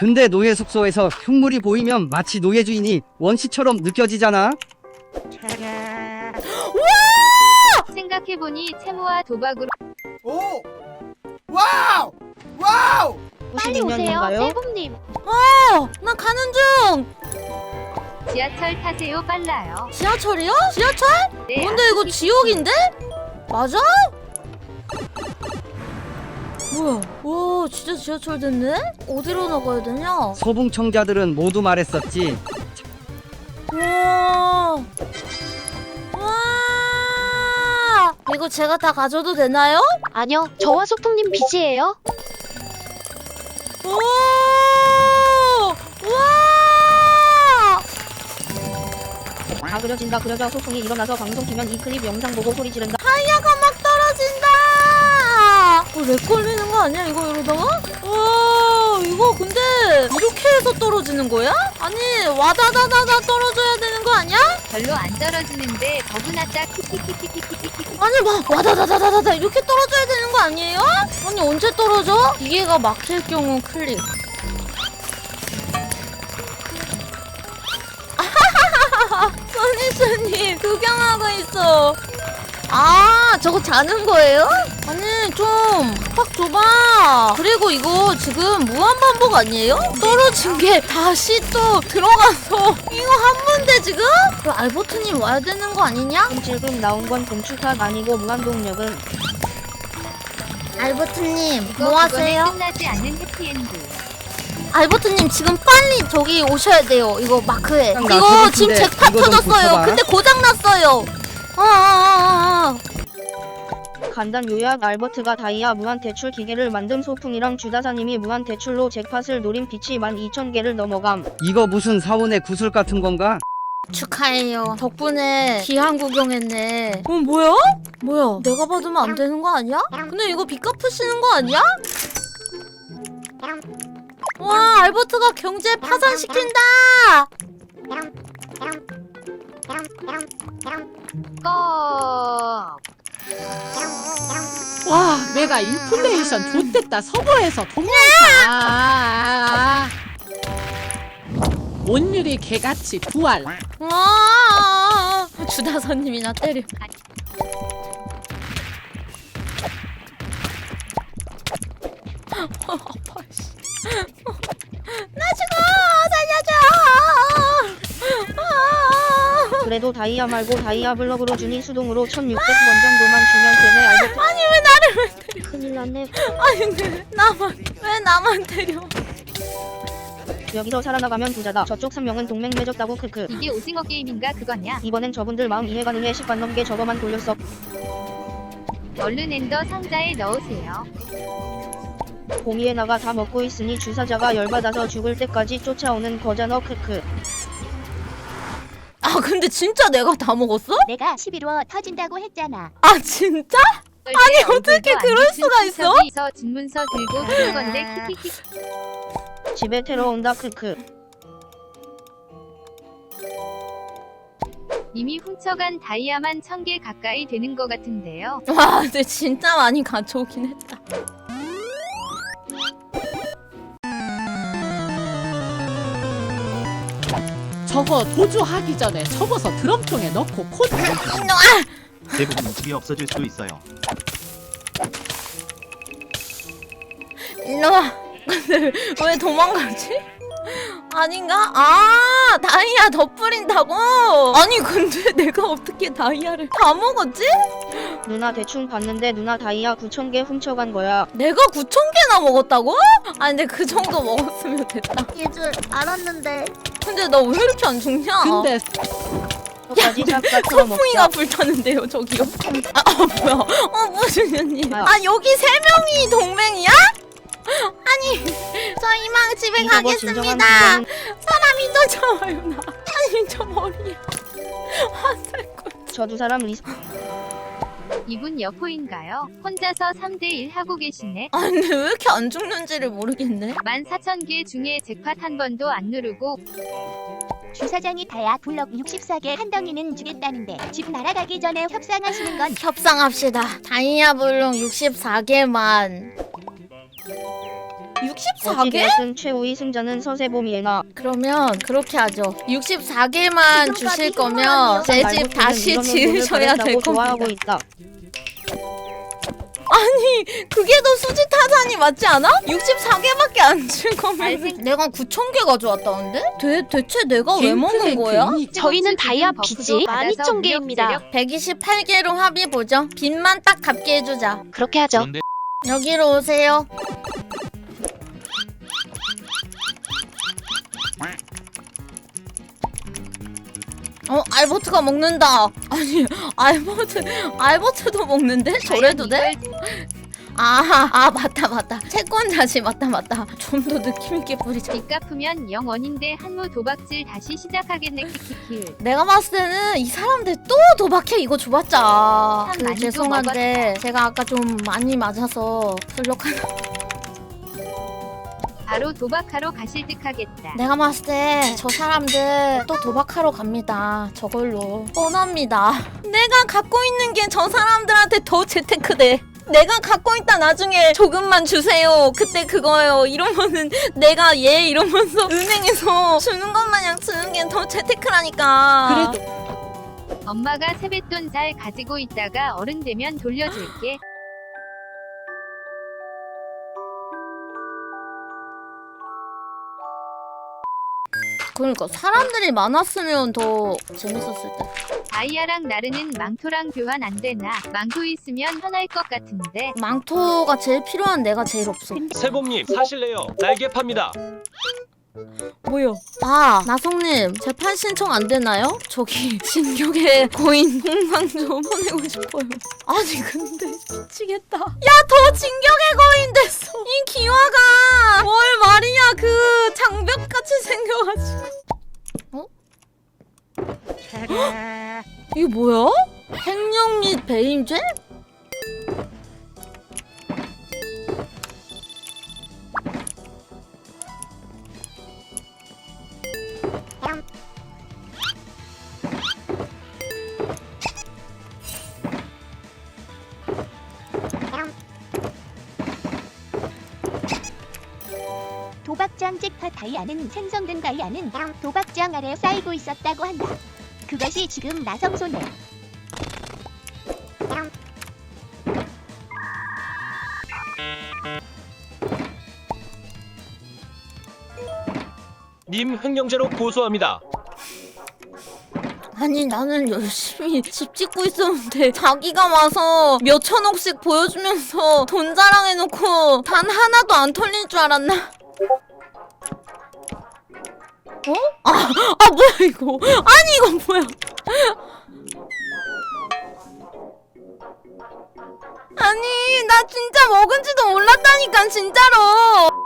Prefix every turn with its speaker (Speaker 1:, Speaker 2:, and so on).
Speaker 1: 근데 노예 숙소에서 흉물이 보이면 마치 노예 주인이 원시처럼 느껴지잖아.
Speaker 2: 생각해보니 채무와 도박으로
Speaker 3: 오! 와우! 와우!
Speaker 4: 빨리 오세요, 세금님.
Speaker 5: 어, 나 가는 중.
Speaker 2: 지하철 타세요 빨라요.
Speaker 5: 지하철이요? 지하철?
Speaker 2: 네,
Speaker 5: 근데 이거 지옥인데? 맞아? 뭐야? 와, 진짜 지하철 됐네? 어디로 나가야 되냐?
Speaker 1: 소붕청자들은 모두 말했었지.
Speaker 5: 와. 와. 이거 제가 다 가져도 되나요?
Speaker 4: 아니요, 저와 소풍님 빚이에요.
Speaker 5: 오! 와!
Speaker 6: 다 그려진다 그려져 소풍이 일어나서 방송 키면 이 클립 영상 보고 소리 지른다
Speaker 5: 타이어가 막! 어, 렉 걸리는 거 아니야, 이거 이러다가? 와, 이거 근데 이렇게 해서 떨어지는 거야? 아니, 와다다다다 떨어져야 되는 거 아니야?
Speaker 2: 별로 안 떨어지는데 키키키키키키키.
Speaker 5: 아니, 막 와다다다다다 이렇게 떨어져야 되는 거 아니에요? 아니, 언제 떨어져? 기계가 막힐 경우 클릭. 선희수님 구경하고 있어. 아, 저거 자는 거예요? 아니, 좀, 확 줘봐. 그리고 이거 지금 무한반복 아니에요? 떨어진 게 다시 또 들어가서. 이거 한 문제 지금? 그 알버트님 와야 되는 거 아니냐?
Speaker 6: 지금 나온 건 공출탑 아니고 무한동력은
Speaker 5: 알버트님, 뭐 하세요?
Speaker 2: 끝나지 않는 해피엔드.
Speaker 5: 알버트님 지금 빨리 저기 오셔야 돼요. 이거 마크에.
Speaker 1: 나
Speaker 5: 이거 지금
Speaker 1: 근데
Speaker 5: 잭팟
Speaker 1: 이거 좀
Speaker 5: 터졌어요. 근데 고장 났어요. 아, 아, 아, 아.
Speaker 6: 간단 요약 알버트가 다이아 무한 대출 기계를 만든 소풍이랑 주다사님이 무한 대출로 잭팟을 노린 빛이 12,000개를 넘어감
Speaker 1: 이거 무슨 사원의 구슬 같은 건가?
Speaker 5: 축하해요. 덕분에 귀한 구경했네. 어 뭐야? 뭐야? 내가 받으면 안 되는 거 아니야? 근데 이거 빚 갚으시는 거 아니야? 와 알버트가 경제 파산시킨다.
Speaker 2: 꺼.
Speaker 7: 와, 내가 인플레이션 좆됐다. 서버에서 동영상. 온유리 개같이 부활.
Speaker 5: 와 주다선님이 나 때려. 아파 씨. 나
Speaker 6: 그래도 다이아 말고 다이아 블럭으로 준이 수동으로 1600원 정도만 주면 되네 알버트
Speaker 5: 아니 왜 나를 왜 때려?
Speaker 6: 큰일 났네
Speaker 5: 아니 왜 나만 왜 나만 때려?
Speaker 6: 여기서 살아나가면 부자다 저쪽 3명은 동맹 맺었다고 크크
Speaker 2: 이게 오징어 게임인가 그거냐?
Speaker 6: 이번엔 저분들 마음 이해 가능해 10반 넘게 저거만 돌렸어
Speaker 2: 얼른 엔더 상자에 넣으세요.
Speaker 6: 봄이에 나가 다 먹고 있으니 주사자가 열받아서 죽을 때까지 쫓아오는 거잖아 크크
Speaker 5: 아 근데 진짜 내가 다 먹었어?
Speaker 4: 내가 11호 터진다고 했잖아.
Speaker 5: 아 진짜?
Speaker 2: 아니
Speaker 5: 어떻게 그럴 수가 있어?
Speaker 2: 서 진문서 들고 건데 키키키.
Speaker 6: 집에 테러 온다 크크
Speaker 2: 이미 훔쳐간 다이아만 천개 가까이 되는 것 같은데요.
Speaker 5: 와 근데 진짜 많이 가져오긴 했다.
Speaker 7: 저거 도주하기 전에 접어서 드럼통에 넣고 코드
Speaker 8: 대부분 집이 없어질 수 있어요.
Speaker 5: 일로 와. 근데 왜 도망가지? 아닌가? 아 다이아 더 뿌린다고? 아니 근데 내가 어떻게 다이아를 다 먹었지?
Speaker 6: 누나 대충 봤는데 누나 다이아 9,000개 훔쳐간 거야
Speaker 5: 내가 9천 개나 먹었다고? 아니 근데 그 정도 먹었으면 됐다.
Speaker 4: 예줄 알았는데.
Speaker 5: 근데 나 왜 이렇게 안 죽냐?
Speaker 7: 근데
Speaker 6: 저까지 싹다
Speaker 5: 소풍이가
Speaker 6: 털어먹자
Speaker 5: 불타는데요 저기요. 아, 아 뭐야? 어 무슨 년님?
Speaker 6: 아유.
Speaker 5: 아 여기 세 명이 동맹이야? 아니 저 이만 집에
Speaker 6: 이거 뭐 진정한
Speaker 5: 가겠습니다. 사람이 쫓아와요 나. 아니 저 머리에 화살꽃.
Speaker 6: 저두 사람 리스
Speaker 2: 이분 여포인가요? 혼자서 3대1 하고 계시네.
Speaker 5: 아니 근데 왜 이렇게 안 죽는지를 모르겠네.
Speaker 2: 14,000개 중에 잭팟 한 번도 안 누르고
Speaker 4: 주사장이 다야 블럭 64개 한 덩이는 주겠다는데 집 날아가기 전에 협상하시는 건
Speaker 5: 협상합시다. 다이아 블록 64개만. 64개?
Speaker 6: 어찌되었든 최후의 승자는 서세범이에나.
Speaker 5: 그러면 그렇게 하죠. 64개만 주실 거면 제 집
Speaker 6: 말버튼은
Speaker 5: 다시
Speaker 6: 이러면 돈을
Speaker 5: 지으셔야 될
Speaker 6: 좋아하고
Speaker 5: 겁니다.
Speaker 6: 있다.
Speaker 5: 아니 그게 더 수지 타산이 맞지 않아? 64개밖에 안줄 거면 내가 9천 개 가져왔다는데? 대, 대체 내가 왜 먹은 거야?
Speaker 2: 저희는 다이아 빚이
Speaker 4: 12,000개입니다.
Speaker 5: 128개로 합의 보죠. 빚만 딱 갚게 해주자.
Speaker 4: 그렇게 하죠.
Speaker 8: 그런데
Speaker 5: 여기로 오세요. 어, 알버트가 먹는다. 아니, 알버트, 알버트도 먹는데? 저래도 돼? 아, 아, 맞다, 맞다. 채권자지, 맞다, 맞다. 좀 더 느낌 있게 뿌리자.
Speaker 2: 빚 갚으면 영원인데 한무 도박질 다시 시작하겠네 키키키
Speaker 5: 내가 봤을 때는 이 사람들 또 도박해 이거 줘봤자 참그 죄송한데 제가 아까 좀 많이 맞아서 불력한
Speaker 2: 바로 도박하러 가실 듯 하겠다.
Speaker 5: 내가 봤을 때 저 사람들 또 도박하러 갑니다. 저걸로. 뻔합니다. 내가 갖고 있는 게 저 사람들한테 더 재테크돼. 내가 갖고 있다 나중에 조금만 주세요. 그때 그거예요. 이러면은 내가 얘 이러면서 은행에서 주는 것 마냥 주는 게 더 재테크라니까.
Speaker 1: 그래도
Speaker 2: 엄마가 세뱃돈 잘 가지고 있다가 어른 되면 돌려줄게
Speaker 5: 그러니까 사람들이 많았으면 더 재밌었을 때.
Speaker 2: 다이아랑 나르는 망토랑 교환 안 되나 망토 있으면 편할 것 같은데
Speaker 5: 망토가 제일 필요한 내가 제일 없어.
Speaker 9: 세봄님 사실래요 날개 팝니다
Speaker 5: 뭐요? 아 나성님 재판 신청 안 되나요? 저기 진격의 거인 홍상 좀 보내고 싶어요. 아니 근데 미치겠다. 야 더 진격의 거인 됐어. 이 기화가 뭘 말이야 그 장벽 같이 생겨가지고. 어? 이게 뭐야? 횡령 및 배임죄?
Speaker 4: 잭팟 다이아는 생성된 다이아는 도박장 아래 쌓이고 있었다고 한다. 그것이 지금 나성 손에.
Speaker 9: 님 횡령죄로 고소합니다
Speaker 5: 아니 나는 열심히 집 짓고 있었는데 자기가 와서 몇 천억씩 보여주면서 돈 자랑해놓고 단 하나도 안 털릴 줄 알았나? 어? 아, 아 뭐야 이거. 아니 이건 뭐야. 아니 나 진짜 먹은지도 몰랐다니까 진짜로